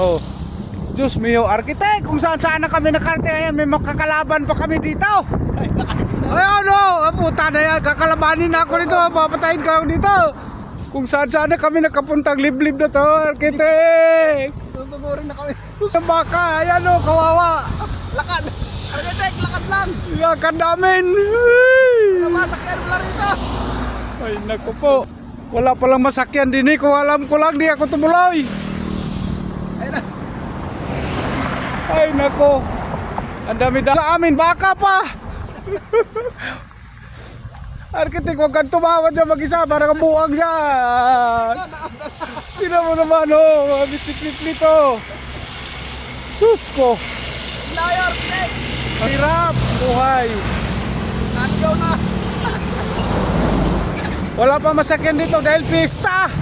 Oh. Diyos mio, arkitek, kung saan saan na kami nakarte, ayan, may makakalaban pa kami dito. Ay, ano, ah, puta na yan, kakalabanin na ako dito, ah, papatayin ka ako dito. Kung saan saan na kami nakapuntang liblib na to, arkitek. Tutugurin na kami. Sa baka, ayan o, kawawa. Lakad! Arkitek, lakad lang! Iyakan namin. Ay. Namasakyan mo lang rito! Ay, naku po. Wala palang masakyan din eh. Kung alam ko lang, di ako tumuloy. Ayun na. Ay, nako. Ang dami dami sa amin. Baka pa. Arkitek, huwag kang tumawa dyan mag-isa. Para kang buwag siya. Tingnan mo naman, oh. Bitlit-litlit, oh. Sus ko. Arkitek! Ang Hirap. Buhay. Naligaw na! Wala pa masakyan dito dahil pista.